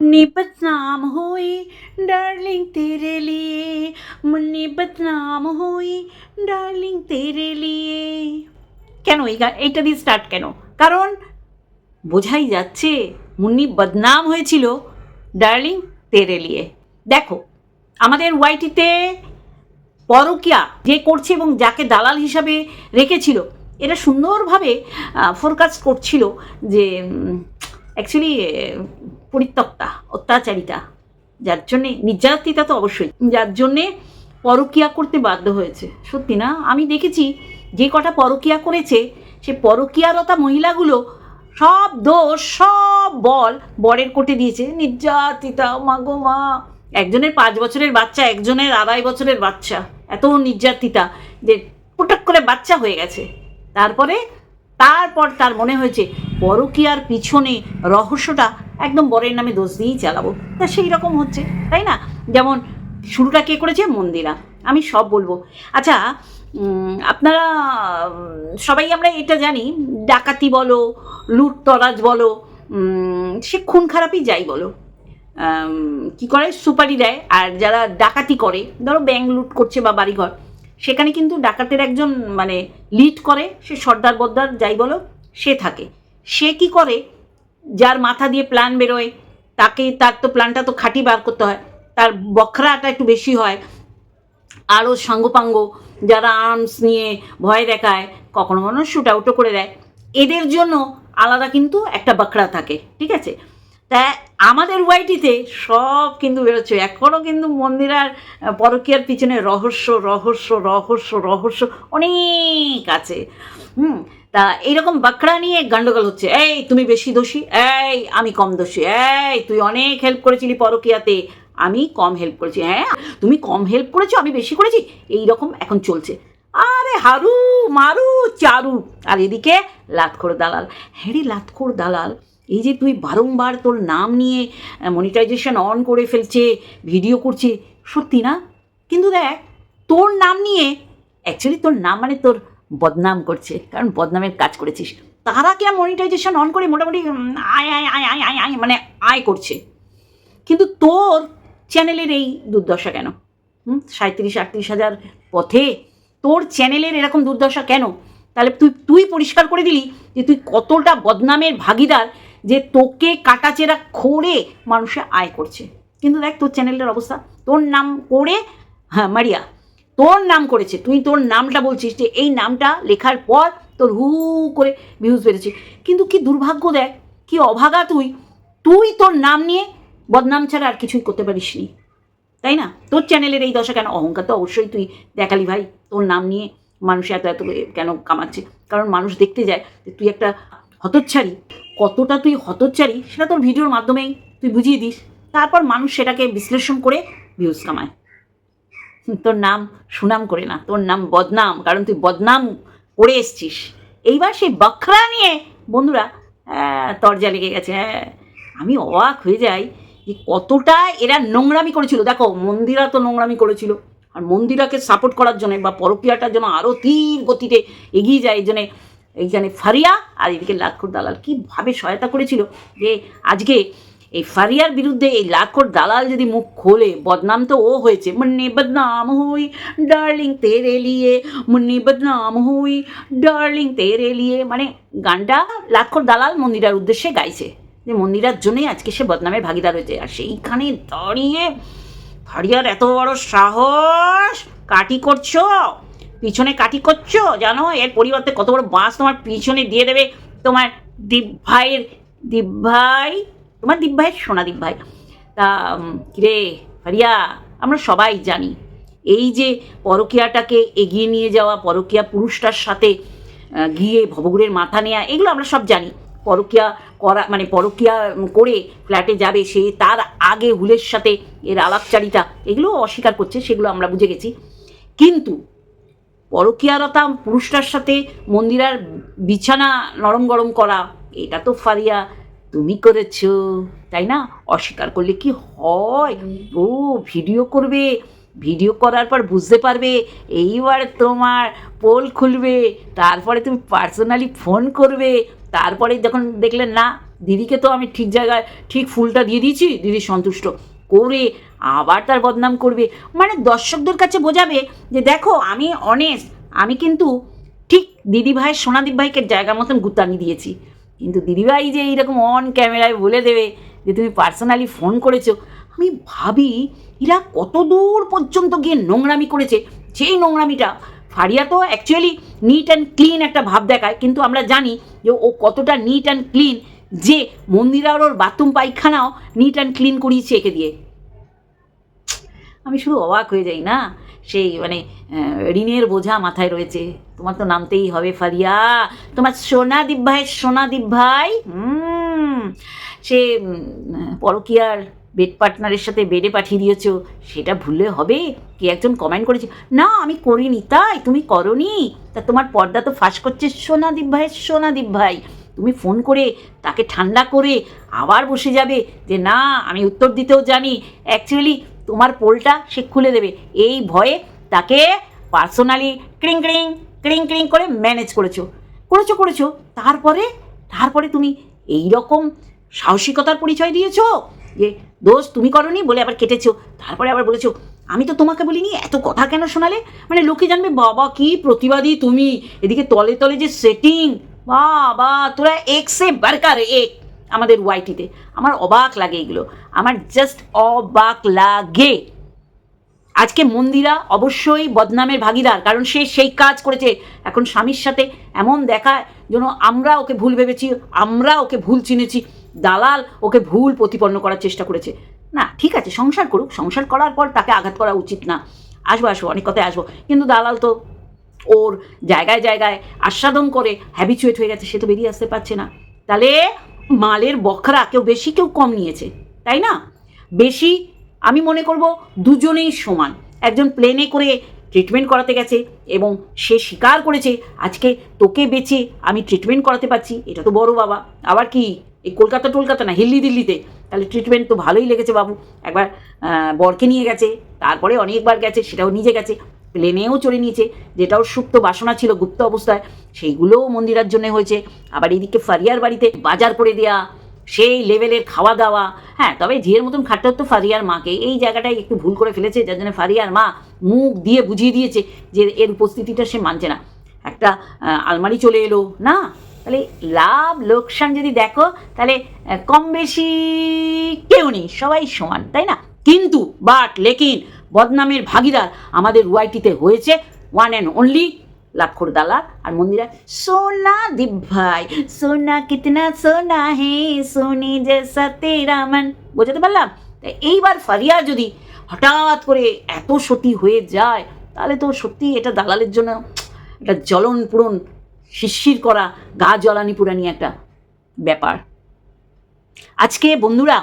मुन्नी बदनाम हुई डार्लिंग तेरे लिए मुन्नी बदनाम हुई ডার্লিং তেরে লিয়ে কেন এই গা- এইটা দিয়ে স্টার্ট কেন কারণ বোঝাই যাচ্ছে মুন্নি বদনাম হয়েছিল ডার্লিং তেরে লিয়ে দেখো আমাদের ওয়াইটিতে পরকিয়া যে করছে এবং যাকে দালাল হিসাবে রেখেছিল এটা সুন্দরভাবে ফোরকাস্ট করছিল যে অ্যাকচুয়ালি পরিত্যক্তা, অত্যাচারিতা। যার জন্যে নির্যাতিতা তো অবশ্যই। যার জন্যে পরকিয়া করতে বাধ্য হয়েছে। সত্যি না? আমি দেখেছি যে কটা পরকিয়া করেছে, সে পরকিয়ারতা মহিলাগুলো সব দোষ, সব বল বরের কোটে দিয়েছে। নির্যাতিতা, মা গো মা। একজনের পাঁচ বছরের বাচ্চা, একজনের আড়াই বছরের বাচ্চা। এত নির্যাতিতা যে পুটাক করে বাচ্চা হয়ে গেছে। তারপরে তারপর তার মনে হয়েছে, পরকিয়ার পিছনে রহস্যটা একদম বরের নামে দোষ দিয়েই চালাবো। তা সেই রকম হচ্ছে, তাই না? যেমন শুরুটা কে করেছে? মন্দিরা। আমি সব বলব। আচ্ছা আপনারা সবাই আমরা এটা জানি, ডাকাতি বলো, লুট তরাজ বলো সে খুন খারাপই যাই বলো। কি করে? সুপারি দেয় আর যারা ডাকাতি করে, ধরো ব্যাংক লুট করছে বা বাড়িঘর সেখানে কিন্তু ডাকাতের একজন মানে লিড করে, সে সর্দার বদ্দার যাই বলো, সে থাকে। সে কি করে? যার মাথা দিয়ে প্ল্যান বেরোয়, তাকে, তার তো প্ল্যানটা তো খাঁটি বার করতে হয়, তার বখরাটা একটু বেশি হয়। আরও সাঙ্গপাঙ্গ, যারা আর্মস নিয়ে ভয় দেখায়, কখনো কখনো শ্যুট আউটও করে দেয়। এদের জন্য আলাদা কিন্তু একটা বাখড়া থাকে, ঠিক আছে? তা আমাদের ওয়াইটিতে সব কিন্তু বেরোচ্ছে। এখনও কিন্তু মন্দিরার পরকীয়ার পিছনে রহস্য রহস্য রহস্য রহস্য অনেক আছে। হুম, তা এইরকম বাঁকড়া নিয়ে গন্ডগোল হচ্ছে। এই, তুমি বেশি দোষী? এই, আমি কম দোষী। এই, তুই অনেক হেল্প করেছিলি পরকীয়াতে। আমি কম হেল্প করেছি। হ্যাঁ তুমি কম হেল্প করেছ, আমি বেশি করেছি। এই রকম এখন চলছে। আরে হারু, মারু, চারু। আর এদিকে লাতখোর দালাল। হ্যাঁ রে, লাতখোর দালাল। এই যে তুই বারংবার তোর নাম নিয়ে মনিটাইজেশন অন করে ফেলছে ভিডিও করছে, সত্যি না? কিন্তু দেখ, তোর নাম নিয়ে অ্যাকচুয়ালি তোর নাম মানে তোর বদনাম করছে, কারণ বদনামের কাজ করেছিস। তারা কি মনিটাইজেশন অন করে মোটামুটি আয় আয় আয় আয় আয় আয় মানে আয় করছে? কিন্তু তোর চ্যানেলের এই দুর্দশা কেন? হুম? সাঁত্রিশ আটত্রিশ হাজার পথে তোর চ্যানেলের এরকম দুর্দশা কেন? তাহলে তুই তুই পরিষ্কার করে দিলি যে তুই কতটা বদনামের ভাগিদার যে তোকে কাটাচেরা খোড়ে মানুষে আয় করছে। কিন্তু দেখ তোর চ্যানেলটার অবস্থা। তোর নাম করে হ্যাঁ মারিয়া, তোর নাম করেছে। তুই তোর নামটা বলছিস যে এই নামটা লেখার পর তোর হু করে ভিউজ বেড়েছে। কিন্তু কি দুর্ভাগ্য দেখ, কি অভাগা তুই। তুই তোর নাম নিয়ে বদনাম ছাড়া আর কিছুই করতে পারিস নি। তাই না? তোর চ্যানেলের এই দশা কেন? অহংকার তো অবশ্যই তুই দেখালি ভাই। তোর নাম নিয়ে মানুষ এত এত কেন কামাচ্ছে? কারণ মানুষ দেখতে যায় যে তুই একটা হতচ্ছাড়ি। কতটা তুই হতচ্ছাড়ি সেটা তোর ভিডিওর মাধ্যমেই তুই বুঝিয়ে দিস। তারপর মানুষ সেটাকে বিশ্লেষণ করে ভিউজ কামায়। তোর নাম সুনাম করে না তোর নাম বদনাম কারণ তুই বদনাম করে এসছিস। এইবার সেই বখরা নিয়ে বন্ধুরা হ্যাঁ, তরজা লেগে গেছে হ্যাঁ। আমি অবাক হয়ে যাই যে কতটা এরা নোংরামি করেছিল। দেখো মন্দিরা তো নোংরামি করেছিল। আর মন্দিরাকে সাপোর্ট করার জন্য বা পরকিয়াটার জন্য আরও তীর গতিতে এগিয়ে যায়। এই জন্যে এইখানে ফারিয়া আর এদিকে লাক্ষর দালাল কীভাবে সহায়তা করেছিল যে আজকে এই ফারিয়ার বিরুদ্ধে এই লাখর দালাল যদি মুখ খোলে, বদনাম তো ও হয়েছে। মুন্নি বদনাম হুই, ডার্লিং তেরে লিয়ে, মুন্নি বদনাম হুই, ডার্লিং তেরে লিয়ে। মানে গানটা লাখর দালাল মন্দিরার উদ্দেশ্যে গাইছে। যে মন্দিরার জন্যই আজকে সে বদনামের ভাগিদার হয়েছে। আর সেইখানে দাঁড়িয়ে ফারিয়ার এত বড় সাহস, কাটি করছ? পিছনে কাঠি করছ? জানো, এর পরিবর্তে কত বড় বাঁশ তোমার পিছনে দিয়ে দেবে। তোমার দীপ ভাইয়ের দীপ ভাই তোমার দীপ ভাইয়ের সোনা ভাই তা কিরে, ফারিয়া, আমরা সবাই জানি, এই যে পরকীয়াটাকে এগিয়ে নিয়ে যাওয়া, পরকীয়া পুরুষটার সাথে গিয়ে ভবগুড়ের মাথা নেওয়া এগুলো আমরা সব জানি। পরকিয়া করা মানে পরকিয়া করে ফ্ল্যাটে যাবে সে, তার আগে হুলের সাথে এর আলাপচারিতা এগুলো অস্বীকার করছে, সেগুলো আমরা বুঝে গেছি। কিন্তু পরকীয়ারতা পুরুষটার সাথে মন্দিরার বিছানা নরম গরম করা, এটা তো ফারিয়া, তুমি করেছ, তাই না? অস্বীকার করলে কি হয়? ও, ভিডিও করবে, ভিডিও করার পর বুঝতে পারবে, এইবার তোমার পোল খুলবে, তারপরে তুমি পার্সোনালি ফোন করবে, তারপরে যখন দেখলেন না, দিদিকে তো আমি ঠিক জায়গায়, ঠিক ফুলটা দিয়ে দিয়েছি, দিদি সন্তুষ্ট। করে আবার তার বদনাম করবে। মানে দর্শকদের কাছে বোঝাবে যে দেখো, আমি অনেস্ট আমি কিন্তু ঠিক দিদিভাই, সোনাদীপ ভাইকে জায়গা মতন গুতানি দিয়েছি। কিন্তু দিদিভাই যে এইরকম অন ক্যামেরায় বলে দেবে যে তুমি পার্সোনালি ফোন করেছ, আমি ভাবি এরা কত দূর পর্যন্ত গিয়ে নোংরামি করেছে। সেই নোংরামিটা ফারিয়া তো অ্যাকচুয়ালি নিট অ্যান্ড ক্লিন একটা ভাব দেখায়, কিন্তু আমরা জানি যে ও কতটা নিট অ্যান্ড ক্লিন যে মন্দিরার ওর বাথরুম পায়খানাও নিট অ্যান্ড ক্লিন করিয়েছে একে দিয়ে। আমি শুধু অবাক হয়ে যাই না? সেই মানে ঋণের বোঝা মাথায় রয়েছে। তোমার তো নামতেই হবে ফারিয়া। তোমার সোনাদীপ ভাই সোনাদীপ ভাই। হুম। সে পরকীয়ার বেড পার্টনারের সাথে বেডে পাঠিয়ে দিয়েছ। সেটা ভুললে হবে? কে একজন কমেন্ট করেছে, না, আমি করিনি। তাই? তুমি করনি? তা তোমার পর্দা তো ফাঁস করছে। সোনাদীপ ভাই সোনাদীপ ভাই। তুমি ফোন করে তাকে ঠান্ডা করে আবার বসে যাবে। যে না, আমি উত্তর দিতেও জানি। অ্যাকচুয়ালি তোমার পোলটা সে খুলে দেবে। এই ভয়ে তাকে পার্সোনালি ক্রিং ক্রিং ক্রিং ক্রিং করে ম্যানেজ করেছ। করেছ করেছ। তারপরে তারপরে তুমি এই রকম সাহসিকতার পরিচয় দিয়েছ যে, দোষ তুমি করনি বলে আবার কেটেছো। তারপরে আবার বলেছ, আমি তো তোমাকে বলিনি, এত কথা কেন শোনালে? মানে লোকে জানবে, বাবা, কি প্রতিবাদী তুমি। এদিকে তলে তলে যে সেটিং বাবা, তোরা এক্সে বারকার এক। আমাদের ওয়াইটিতে আমার অবাক লাগে এগুলো। আমার জাস্ট অবাক লাগে। আজকে মন্দিরা অবশ্যই বদনামের ভাগিদার, কারণ সে সেই কাজ করেছে। এখন স্বামীর সাথে এমন দেখায় যেন আমরা ওকে ভুল ভেবেছি, আমরা ওকে ভুল চিনেছি, দালাল ওকে ভুল প্রতিপন্ন করার চেষ্টা করেছে। না, ঠিক আছে, সংসার করুক। সংসার করার পর তাকে আঘাত করা উচিত না। আসব আসব, অনেক কথায় আসব। কিন্তু দালাল তো ওর জায়গায় জায়গায় আস্বাদন করে হ্যাবিচুয়েট হয়ে গেছে, সে তো বেরিয়ে আসতে পারছে না। তাহলে মালের বখরা কেউ বেশি, কেউ কম নিয়েছে, তাই না? বেশি, আমি মনে করব, দুজনেই সমান। একজন প্লেনে করে ট্রিটমেন্ট করাতে গেছে এবং সে স্বীকার করেছে, আজকে তোকে বেঁচে আমি ট্রিটমেন্ট করাতে পারছি, এটা তো বড় বাবা। আবার কি, এই কলকাতা টলকাতা না, হিল্লি দিল্লিতে, তাহলে ট্রিটমেন্ট তো ভালোই লেগেছে বাবু। একবার বরকে নিয়ে গেছে, তারপরে অনেকবার গেছে, সেটাও নিজে গেছে। প্লেনেও চড়ে নিয়েছে যেটা ওর সুপ্ত বাসনা ছিল গুপ্ত অবস্থায়, সেইগুলোও মন্দিরার জন্য হয়েছে। আবার এদিকে ফারিয়ার বাড়িতে বাজার করে দেয়া, সেই লেভেলের খাওয়া দাওয়া। হ্যাঁ তবে ঝিয়ের মতন খাটতে হতো ফারিয়ার মাকে, এই জায়গাটায় একটু ভুল করে ফেলেছে, যার জন্য ফারিয়ার মা মুখ দিয়ে বুঝিয়ে দিয়েছে যে এর উপস্থিতিটা সে মানছে না। একটা আলমারি চলে এলো, না? তাহলে লাভ লোকসান যদি দেখো, তাহলে কম বেশি কেউ নেই, সবাই সমান, তাই না? কিন্তু বাট লেকিন বদনামের ভাগিদার আমাদের ওয়াইটিতে হয়েছে ওয়ান অ্যান্ড অনলি লাক্ষর দালাল আর মন্দিরা। সোনা দীপ ভাই সোনা কিতনা সোনা হে, সোনি জেসা তেরা মন। বোঝাতে পারলাম? এইবার ফারিয়া যদি হঠাৎ করে এত সতী হয়ে যায়, তাহলে তো সত্যি এটা দালালের জন্য একটা জ্বলন পূরণ শিরশির করা, গা জ্বলানি পুরানি একটা ব্যাপার। আজকে বন্ধুরা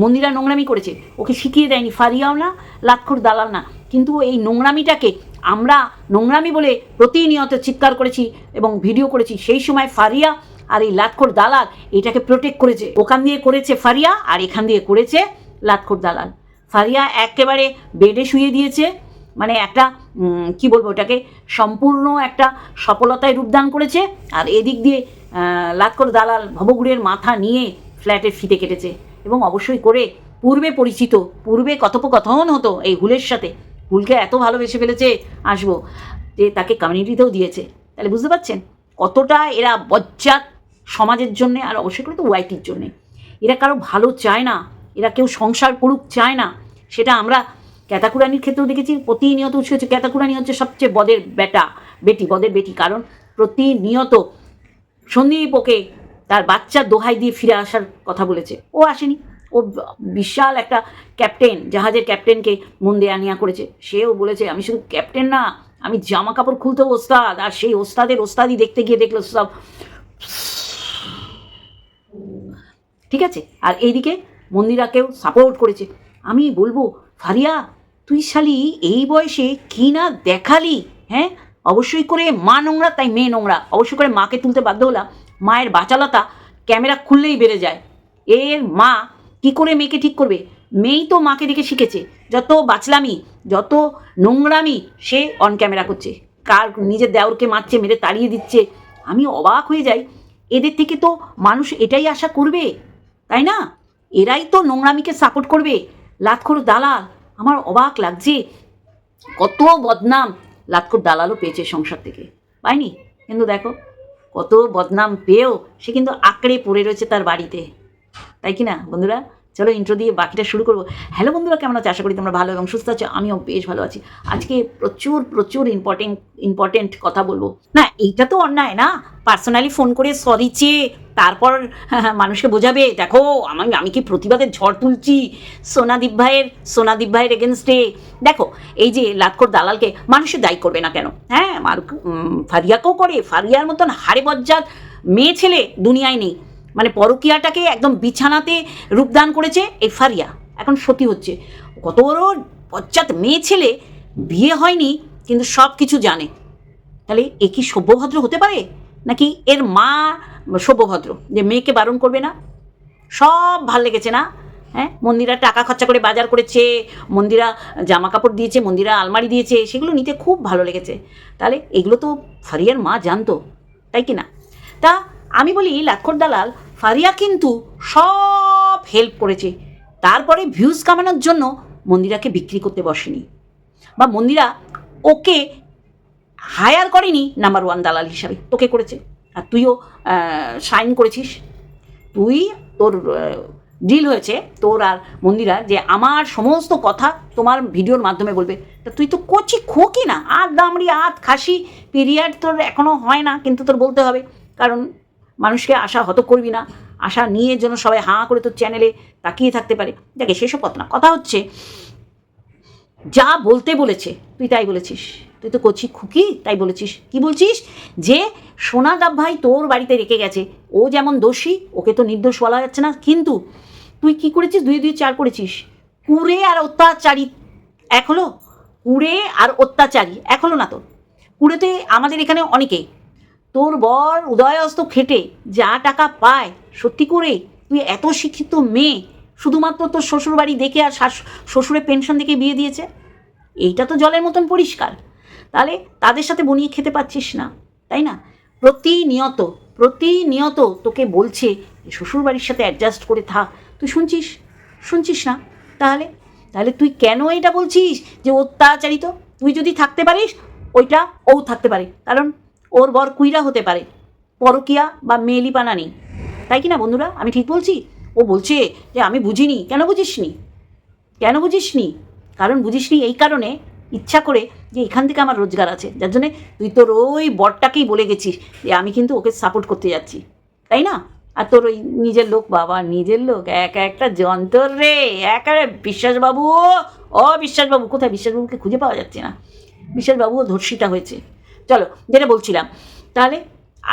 মন্দিরা নোংরামি করেছে। ওকে শিখিয়ে দেয়নি, ফারিয়াও না লাক্ষর দালাল না। কিন্তু এই নোংরামিটাকে আমরা নোংরামি বলে প্রতিনিয়ত চিৎকার করেছি এবং ভিডিও করেছি, সেই সময় ফারিয়া আর এই লাটখোর দালাল এটাকে প্রোটেক্ট করেছে। ওখান দিয়ে করেছে ফারিয়া আর এখান দিয়ে করেছে লাটখোর দালাল। ফারিয়া একেবারে বেডে শুয়ে দিয়েছে মানে একটা কি বলব ওটাকে, সম্পূর্ণ একটা সফলতায় রূপদান করেছে আর এদিক দিয়ে লাটকর দালাল ভবগুড়ের মাথা নিয়ে ফ্ল্যাটের ফিতে কেটেছে। এবং অবশ্যই করে পূর্বে পরিচিত, পূর্বে কথোপকথন হতো এই হুলের সাথে। হুলকে এত ভালোবেসে ফেলেছে, আসব। যে তাকে কমিউনিটিতেও দিয়েছে। তাহলে বুঝতে পারছেন? কতটা এরা বজ্জাত সমাজের জন্যে আর অবশ্যই করে তো ওয়াইটির জন্যে। এরা কারও ভালো চায় না, এরা কেউ সংসার করুক চায় না। সেটা আমরা ক্যাতাকুরানির ক্ষেত্রেও দেখেছি, প্রতিনিয়ত উৎস হচ্ছে। ক্যাতাকুরানি হচ্ছে সবচেয়ে বদের বেটা, বেটি, বদের বেটি। কারণ প্রতিনিয়ত সন্দীপ ওকে তার বাচ্চা দোহাই দিয়ে ফিরে আসার কথা বলেছে। ও আসেনি। ও বিশাল একটা ক্যাপ্টেন, জাহাজের ক্যাপ্টেনকে মন দেয়া নিয়া করেছে। সেও বলেছে, আমি শুধু ক্যাপ্টেন না, আমি জামা কাপড় খুলতেও ওস্তাদ, আর সেই ওস্তাদের ওস্তাদি দেখতে গিয়ে দেখল সব ঠিক আছে? আর এইদিকে মন্দিরাকেও সাপোর্ট করেছে। আমি বলব, ফারিয়া, তুই শালি এই বয়সে কি না দেখালি হ্যাঁ? অবশ্যই করে মা নোংরা, তাই মেয়ে নোংরা। অবশ্যই করে মাকে তুলতে বাধ্য হলাম। মায়ের বাচালতা ক্যামেরা খুললেই বেড়ে যায়। এর মা কি করে মেয়েকে ঠিক করবে? মেয়েই তো মাকে দেখে শিখেছে। যত বাচলামি যত নোংরামি সে অন ক্যামেরা করছে। কার নিজের দেওরকে মারছে, মেরে তাড়িয়ে দিচ্ছে। আমি অবাক হয়ে যাই। এদের থেকে তো মানুষ এটাই আশা করবে, তাই না? এরাই তো নোংরামিকে সাপোর্ট করবে। লাতখোর দালাল, আমার অবাক লাগছে। কত বদনাম লাতখোর দালালও পেয়েছে সংসার থেকে। পায়নি কিন্তু দেখো। কত বদনাম পেয়েও সে কিন্তু আঁকড়ে পড়ে রয়েছে তার বাড়িতে। তাই কি না বন্ধুরা? চলো ইন্ট্রো দিয়ে বাকিটা শুরু করব। হ্যালো বন্ধুরা, কেমন আছো? আশা করি তোমরা ভালো এবং সুস্থ আছো। আমিও বেশ ভালো আছি। আজকে প্রচুর প্রচুর ইম্পর্টেন্ট ইম্পর্টেন্ট কথা বলব। না, এইটা তো অন্যায় না? পার্সোনালি ফোন করে সরি চেয়ে তারপর মানুষকে বোঝাবে, দেখো, আমি আমি কি প্রতিবাদের ঝড় তুলছি? সোনাদীপ ভাইয়ের সোনাদীপ ভাইয়ের এগেনস্টে দেখো, এই যে লাতখোর দালালকে মানুষের দায়ী করবে না কেন? হ্যাঁ ফারিয়াকেও করে, ফারিয়ার মতন হারে বজ্জাত মেয়ে ছেলে দুনিয়ায় নেই। মানে পরকীয়াটাকে একদম বিছানাতে রূপদান করেছে এই ফারিয়া। এখন সতী হচ্ছে। কত বড় পশ্চাৎ মেয়ে ছেলে, বিয়ে হয়নি, কিন্তু সব কিছু জানে। তাহলে এ কি সভ্যভদ্র হতে পারে? নাকি এর মা সভ্যভদ্র, যে মেয়েকে বারণ করবে না? সব ভালো লেগেছে না? হ্যাঁ? মন্দিরা টাকা খরচা করে বাজার করেছে, মন্দিরা জামা কাপড় দিয়েছে, মন্দিরা আলমারি দিয়েছে, সেগুলো নিতে খুব ভালো লেগেছে। তাহলে এগুলো তো ফারিয়ার মা জানতো, তাই কি না? তা আমি বলি, লাক্ষর দালাল, ফারিয়া কিন্তু সব হেল্প করেছে। তারপরে ভিউজ কামানোর জন্য মন্দিরাকে বিক্রি করতে বসেনি। বা মন্দিরা ওকে হায়ার করেনি নাম্বার ওয়ান দালাল হিসাবে, তোকে করেছে। আর তুইও সাইন করেছিস। তুই তোর ডিল হয়েছে, তোর আর মন্দিরা যে আমার সমস্ত কথা তোমার ভিডিওর মাধ্যমে বলবে। তা তুই তো কচি খোকি না আর দামড়ি আত খাসি পিরিয়ড তোর এখনও হয় না, কিন্তু তোর বলতে হবে। কারণ মানুষকে আশা হত করবি না। আশা নিয়ে যেন সবাই হাঁ করে তোর চ্যানেলে তাকিয়ে থাকতে পারে। দেখে সেসব কথা না। কথা হচ্ছে, যা বলতে বলেছে, তুই তাই বলেছিস। তুই তো কচি খুকি, তাই বলেছিস। কি বলছিস? যে সোনা সোনাদাব ভাই তোর বাড়িতে রেখে গেছে। ও যেমন দোষী, ওকে তো নির্দোষ বলা যাচ্ছে না। কিন্তু তুই কি করেছিস? দুই দুই, চার করেছিস। কুড়ে আর অত্যাচারী। এক হলো কুড়ে আর অত্যাচারী। এক হলো না তো। কুড়েতে আমাদের এখানে অনেকেই তোর বর উদয়স্ত খেটে যা টাকা পায়, সত্যি করে তুই এত শিক্ষিত মেয়ে, শুধুমাত্র তোর শ্বশুর বাড়ি দেখে আর শাশ- শ্বশুরের পেনশন দেখে বিয়ে দিয়েছে? এইটা তো জলের মতন পরিষ্কার। তাহলে তাদের সাথে বনিয়ে খেতে পাচ্ছিস না, তাই না? প্রতিনিয়ত প্রতিনিয়ত তোকে বলছে যে শ্বশুর বাড়ির সাথে অ্যাডজাস্ট করে থাক। তুই শুনছিস? শুনছিস না? তাহলে? তাহলে তুই কেন এটা বলছিস যে অত্যাচারিত? তুই যদি থাকতে পারিস, ওইটা ও থাকতে পারে। কারণ ওর বর কুইরা হতে পারে। পরকিয়া বা মেলিপানা নেই। তাই কি না বন্ধুরা? আমি ঠিক বলছি? ও বলছে যে আমি বুঝিনি। কেন বুঝিসনি? কেন বুঝিসনি? কারণ বুঝিসনি এই কারণে ইচ্ছা করে যে এখান থেকে আমার রোজগার আছে। যার জন্যে তুই তোর ওই বরটাকেই বলে গেছিস যে আমি কিন্তু ওকে সাপোর্ট করতে যাচ্ছি। তাই না? আর তোর ওই নিজের লোক, বাবা, নিজের লোক, এক একটা যন্ত্র রে। একেবারে বিশ্বাসবাবু ও বিশ্বাসবাবু কোথায়? বিশ্বাসবাবুকে খুঁজে পাওয়া যাচ্ছে না। বিশ্বাসবাবুও ধর্ষিতা হয়েছে। চলো যেটা বলছিলাম। তাহলে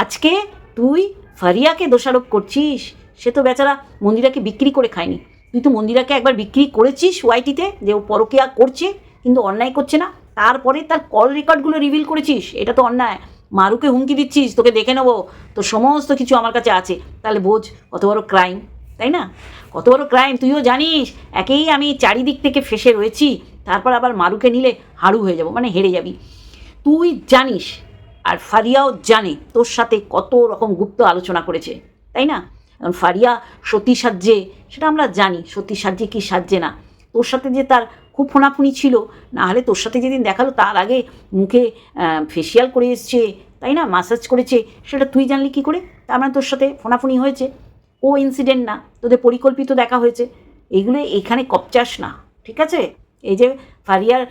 আজকে তুই ফারিয়াকে দোষারোপ করছিস? সে তো বেচারা মন্দিরাকে বিক্রি করে খায়নি। তুই তো মন্দিরাকে একবার বিক্রি করেছিস ওয়াইটিতে, যে ও পরকিয়া করছে, কিন্তু অন্যায় করছে না। তারপরে তার কল রেকর্ডগুলো রিভিল করেছিস, এটা তো অন্যায়। মারুকে হুমকি দিচ্ছিস, তোকে দেখে নেব। তো সমস্ত কিছু আমার কাছে আছে। তাহলে বোঝ, কত বড় ক্রাইম তাই না? কত বড় ক্রাইম তুইও জানিস, একেই আমি চারিদিক থেকে ফেসে রয়েছি। তারপর আবার মারুকে নিলে হাড়ু হয়ে যাব মানে হেরে যাবি। তুই জানিস আর ফারিয়াও জানে তোর সাথে কত রকম গুপ্ত আলোচনা করেছে, তাই না? কারণ ফারিয়া সতী সাজ্যে সেটা আমরা জানি, সতী সাজ্যে কি সাজছে না। তোর সাথে যে তার খুব ফোনাফুনি ছিল না হলে তোর সাথে যেদিন দেখাল তার আগে মুখে ফেসিয়াল করে এসছে, তাই না? মাসাজ করেছে, সেটা তুই জানলি কি করে? তার মানে তোর সাথে ফোনাফুনি হয়েছে। ও ইনসিডেন্ট না, তোদের পরিকল্পিত দেখা হয়েছে। এইগুলো এখানে কপচাস না, ঠিক আছে? এই যে ফারিয়ার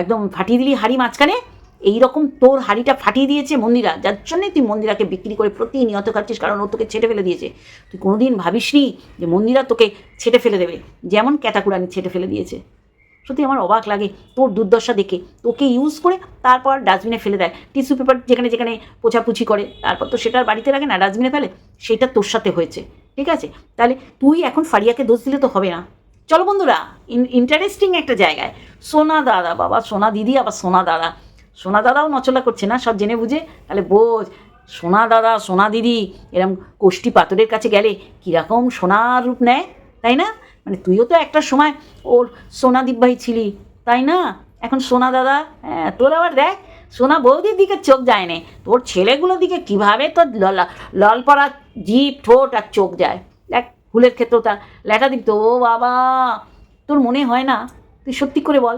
একদম ফাটিয়ে দিলি হাড়ি মাঝখানে এই রকম তোর হাড়িটা ফাটিয়ে দিয়েছে মন্দিরা, যার জন্যই তুই মন্দিরাকে বিক্রি করে প্রতিনিয়ত খাচ্ছিস, কারণ ও তোকে ছেটে ফেলে দিয়েছে। তুই কোনোদিন ভাবিসনি যে মন্দিরা তোকে ছেটে ফেলে দেবে, যেমন ক্যাটাকুরানি ছেটে ফেলে দিয়েছে। সত্যি আমার অবাক লাগে তোর দুর্দশা দেখে। তোকে ইউজ করে তারপর ডাস্টবিনে ফেলে দেয়। টিস্যু পেপার যেখানে যেখানে পোছাপুছি করে, তারপর তো সেটা বাড়িতে লাগে না, ডাস্টবিনে ফেলে। সেটা তোর সাথে হয়েছে, ঠিক আছে? তাহলে তুই এখন ফারিয়াকে দোষ দিলে তো হবে না। চলো বন্ধুরা ইন্টারেস্টিং একটা জায়গায়। সোনা দাদা বাবা, সোনা দিদি, আবার সোনা দাদা। সোনা দাদাও নচলা করছে না সব জেনে বুঝে? তাহলে বোঝ সোনা দাদা সোনা দিদি এরম কোষ্টি পাথরের কাছে গেলে কীরকম সোনার রূপ নেয় তাই না? মানে তুইও তো একটা সময় ওর সোনা দিব্যাই ছিলি তাই না? এখন সোনা দাদা হ্যাঁ, তোর আবার দেখ সোনা বৌদির দিকে চোখ যায় না তোর ছেলেগুলোর দিকে কীভাবে তোর লল- পড়া জিভ ঠোঁট আর চোখ যায়? দেখ ফুলের ক্ষেত্রেও তার ল্যাটা দিক তো ও বাবা তোর মনে হয় না? তুই সত্যি করে বল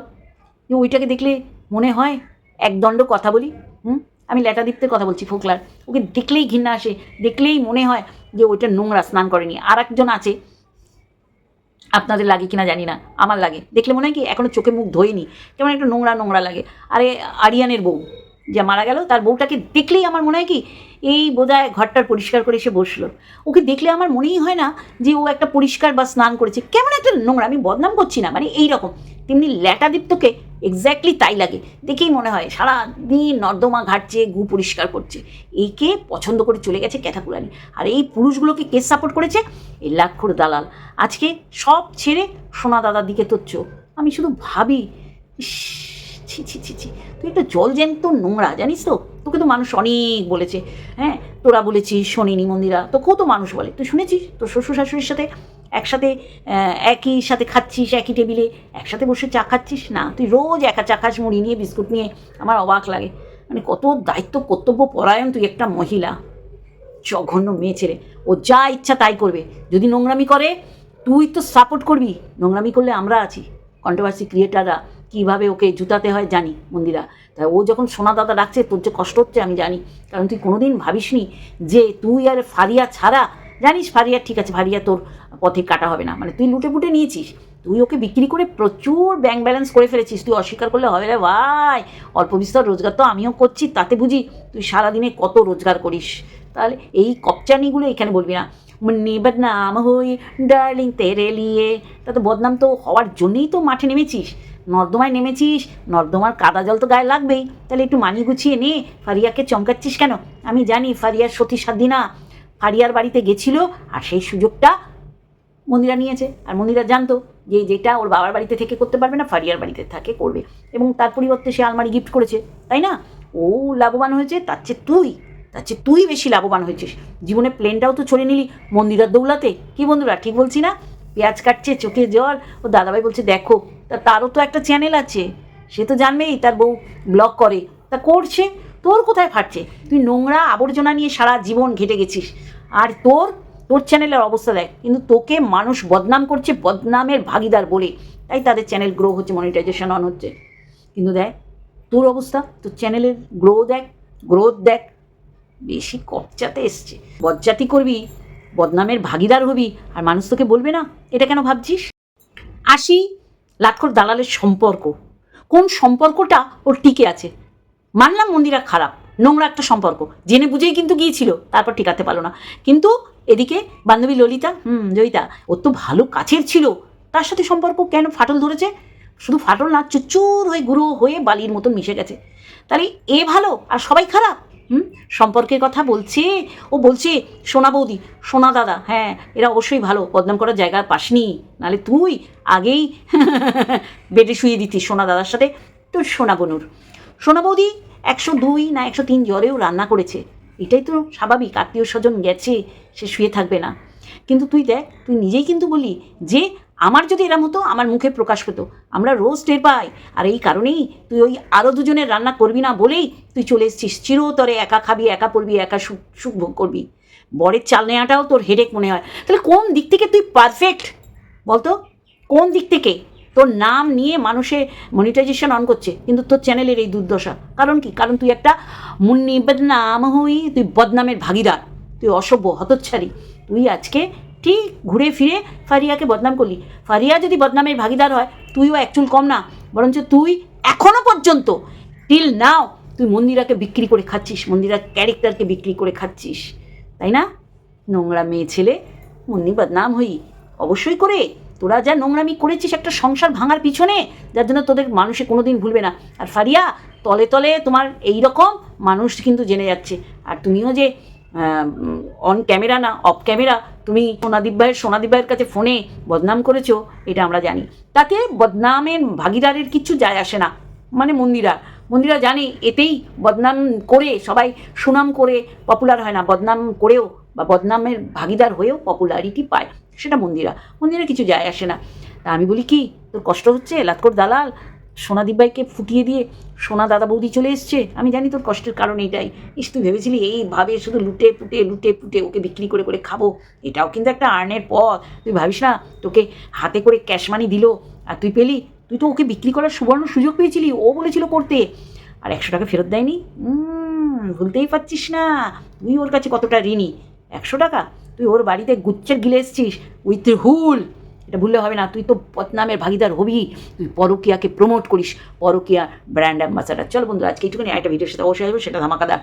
যে ওইটাকে দেখলে মনে হয়? একদণ্ড কথা বলি, হুম? আমি ল্যাটা দীপ্তের কথা বলছি ফোকলার। ওকে দেখলেই ঘৃণা আসে, দেখলেই মনে হয় যে ওইটা নোংরা স্নান করেনি। আর একজন আছে, আপনাদের লাগে কিনা জানি না, আমার লাগে। দেখলে মনে হয় কি এখনও চোখে মুখ ধোয়নি, কেমন একটা নোংরা নোংরা লাগে। আরে, আরিয়ানের বউ। যে মারা গেল তার বউটাকে দেখলেই আমার মনে হয় কি এই বোধহয় ঘরটার পরিষ্কার করে এসে বসল। ওকে দেখলে আমার মনেই হয় না যে ও একটা পরিষ্কার বা স্নান করেছে। কেমন একটা নোংরা আমি বদনাম করছি না মানে এই রকম তেমনি ল্যাটাদীপ্তকে এক্স্যাক্টলি তাই লাগে। দেখেই মনে হয় সারা দিন নর্দমা ঘাটছে গু পরিষ্কার করছে। একে পছন্দ করে চলে গেছে ক্যাথাকুলানি আর এই পুরুষগুলোকে কে সাপোর্ট করেছে? এই লাক্ষর দালাল। আজকে সব ছেড়ে সোনা দাদার দিকে তোর আমি শুধু ভাবি ইস, ছি ছি ছি ছি। তুই একটা জল জ্যান্ত নোংরা, জানিস তো? তোকে তো মানুষ অনেক বলেছে। হ্যাঁ? তোরা বলেছিস শোনেনি মন্দিরা। তোকেও তো মানুষ বলে। তুই শুনেছিস? তোর শ্বশুর শাশুড়ির সাথে একসাথে একই সাথে খাচ্ছিস, একই টেবিলে, একসাথে বসে চা খাচ্ছিস? না, তুই রোজ একা চা খাস, মুড়ি নিয়ে, বিস্কুট নিয়ে। আমার অবাক লাগে। মানে কত দায়িত্ব, কর্তব্য, পরায়ণ তুই একটা মহিলা। জঘন্য মেয়ে ছেলে। ও যা ইচ্ছা তাই করবে। যদি নোংরামি করে, তুই তো সাপোর্ট করবি। নোংরামি করলে আমরা আছি। কন্ট্রোভার্সি ক্রিয়েটাররা কীভাবে ওকে জুতাতে হয় জানি, মন্দিরা। তাই ও যখন সোনা দাদা ডাকছে, তোর যে কষ্ট হচ্ছে আমি জানি। কারণ তুই কোনোদিন ভাবিসনি যে তুই আর ফারিয়া ছাড়া, জানিস ফারিয়া ঠিক আছে, ফারিয়া তোর পথে কাটা হবে না। মানে তুই লুটে পুটে নিয়েছিস। তুই ওকে বিক্রি করে প্রচুর ব্যাংক ব্যালেন্স করে ফেলেছিস। তুই অস্বীকার করলে হবে রে ভাই। অল্প বিস্তর রোজগার তো আমিও করছি, তাতে বুঝি তুই সারাদিনে কত রোজগার করিস। তাহলে এই কপচানিগুলো এখানে বলবি না। মুন্নি বদনাম হই ডার্লিং তেরে লিয়ে। তা তো বদনাম তো হওয়ার জন্যই তো মাঠে নেমেছিস। নর্দমায় নেমেছিস, নর্দমার কাদা জল তো গায়ে লাগবেই। তাহলে একটু মানি গুছিয়ে নে, ফারিয়াকে চমকাচ্ছিস কেন? আমি জানি ফারিয়ার সতী সাধ্যি না। ফারিয়ার বাড়িতে গেছিল আর সেই সুযোগটা মন্দিরা নিয়েছে। আর মন্দিরা জানতো যে যেটা ওর বাবার বাড়িতে থেকে করতে পারবে না, ফারিয়ার বাড়িতে থাকে, করবে। এবং তার পরিবর্তে সে আলমারি গিফট করেছে, তাই না? ও লাভবান হয়েছে, তার চেয়ে তুই, তার চেয়ে তুই বেশি লাভবান হয়েছিস। জীবনে প্লেনটাও তো ছড়ে নিলি মন্দিরার দৌলাতে। কি বন্ধুরা, ঠিক বলছি না? পেঁয়াজ কাটছে, চোখে জল। ও দাদাভাই বলছে, দেখো তা তারও তো একটা চ্যানেল আছে। সে তো জানবেই, তার বউ ব্লগ করে। তা করছে, তোর কোথায় ফাটছে? তুই নোংরা আবর্জনা নিয়ে সারা জীবন ঘেটে গেছিস। আর তোর তোর চ্যানেলের অবস্থা দেখ। কিন্তু তোকে মানুষ বদনাম করছে বদনামের ভাগিদার বলে। তাই তাদের চ্যানেল গ্রো হচ্ছে মনিটাইজেশন অন হচ্ছে। কিন্তু দেখ, তোর অবস্থা, তোর চ্যানেলের গ্রো দেখ গ্রোথ দেখ। বেশি কপচাতে এসছে। বজ্জাতি করবি, বদনামের ভাগিদার হবি, আর মানুষ তোকে বলবে না, এটা কেন ভাবছিস? আসি লাটকর দালালের সম্পর্ক। কোন সম্পর্কটা ওর টিকে আছে? মানলাম মন্দিরা খারাপ, নোংরা একটা সম্পর্ক। জেনে বুঝেই কিন্তু গিয়েছিল, তারপর টিকাতে পারল না। কিন্তু এদিকে বান্ধবী ললিতা, হুম, জয়িতা, ওর তো ভালো কাছের ছিল। তার সাথে সম্পর্ক কেন ফাটল ধরেছে? শুধু ফাটল না, চুচুর হয়ে গুঁড়ো হয়ে বালির মতন মিশে গেছে। তাহলে এ ভালো আর সবাই খারাপ? হুম? সম্পর্কের কথা বলছে? ও বলছে, সোনা বৌদি, সোনা দাদা হ্যাঁ এরা অবশ্যই ভালো, বদনাম করার জায়গা পাসনি। নাহলে তুই আগেই বেডে শুয়ে দিতিস সোনা দাদার সাথে। তোর সোনা বনুর। সোনা বৌদি একশো দুই না একশো তিন জ্বরেও রান্না করেছে। এটাই তো স্বাভাবিক, আত্মীয় স্বজন গেছে, সে শুয়ে থাকবে না। কিন্তু তুই দেখ, তুই নিজেই কিন্তু বলি যে আমার যদি এরম হতো, আমার মুখে প্রকাশ পেতো। আমরা রোজ টের পাই। আর এই কারণেই তুই ওই আরও দুজনের রান্না করবি না বলেই তুই চলে এসছিস। চিরতরে একা খাবি, একা পড়বি, একা সুখ সুখ ভোগ করবি। বরের চাল নেওয়াটাও তোর হেডেক মনে হয়। তাহলে কোন দিক থেকে তুই পারফেক্ট বলতো, কোন দিক থেকে? তোর নাম নিয়ে মানুষে মনিটাইজেশন অন করছে, কিন্তু তোর চ্যানেলের এই দুর্দশা। কারণ কি? কারণ তুই একটা মুন্নি বদনাম হই, তুই বদনামের ভাগিদার। তুই অসভ্য, হতচ্ছাড়ি। তুই আজকে ঠিক ঘুরে ফিরে ফারিয়াকে বদনাম করলি। ফারিয়া যদি বদনামের ভাগিদার হয়, তুইও একচুল কম না। বরঞ্চ তুই এখনও পর্যন্ত টিল নাও তুই মন্দিরাকে বিক্রি করে খাচ্ছিস, মন্দিরার ক্যারেক্টারকে বিক্রি করে খাচ্ছিস। তাই না? নোংরা মেয়ে ছেলে মন্দির বদনাম হই। অবশ্যই করে। তোরা যা নোংরামি করেছিস একটা সংসার ভাঙার পিছনে, যার জন্য তোদের মানুষে কোনোদিন ভুলবে না। আর ফারিয়া, তলে তলে তোমার এই রকম মানুষ কিন্তু জেনে যাচ্ছে। আর তুমিও যে অন ক্যামেরা না অফ ক্যামেরা তুমি সোনাদীপ ভাইয়ের সোনাদীপ ভাইয়ের কাছে ফোনে বদনাম করেছ, এটা আমরা জানি। তাতে বদনামের ভাগিদারের কিচ্ছু যায় আসে না। মানে মন্দিরা মন্দিরা জানে, এতেই বদনাম করে, সবাই সুনাম করে পপুলার হয় না। বদনাম করেও বা বদনামের ভাগিদার হয়েও পপুলারিটি পায়। সেটা মন্দিরা মন্দিরা কিছু যায় আসে না। তা আমি বলি কি, তোর কষ্ট হচ্ছে, লাতকর দালাল? সোনাদীপ ভাইকে ফুটিয়ে দিয়ে সোনা দাদা বৌদি চলে এসছে। আমি জানি তোর কষ্টের কারণ এটাই ইস, তুই ভেবেছিলি এইভাবে শুধু লুটে পুটে লুটে পুটে ওকে বিক্রি করে করে খাব? এটাও কিন্তু একটা আর্নের পথ। তুই ভাবিস না, তোকে হাতে করে ক্যাশ মানি দিল আর তুই পেলি, তুই তো ওকে বিক্রি করার সুবর্ণ সুযোগ পেয়েছিলি, ও বলেছিল করতে। আর একশো টাকা ফেরত দেয়নি? ভুলতেই পারছিস না। তুই ওর কাছে কতটা ঋণী? একশো টাকা? তুই ওর বাড়িতে গুচ্ছের গিলে এসছিস। উইথ হুল। এটা ভুললে হবে না। তুই তো পদনামের ভাগিদার হবি। তুই পরকিয়াকে প্রমোট করিস। পরকিয়া ব্র্যান্ড অ্যাম্বাসাডার চল বন্ধু আজকে একটুখানি একটা ভিডিওর সাথে অবশ্যই আসবে, সেটা ধামাকাদার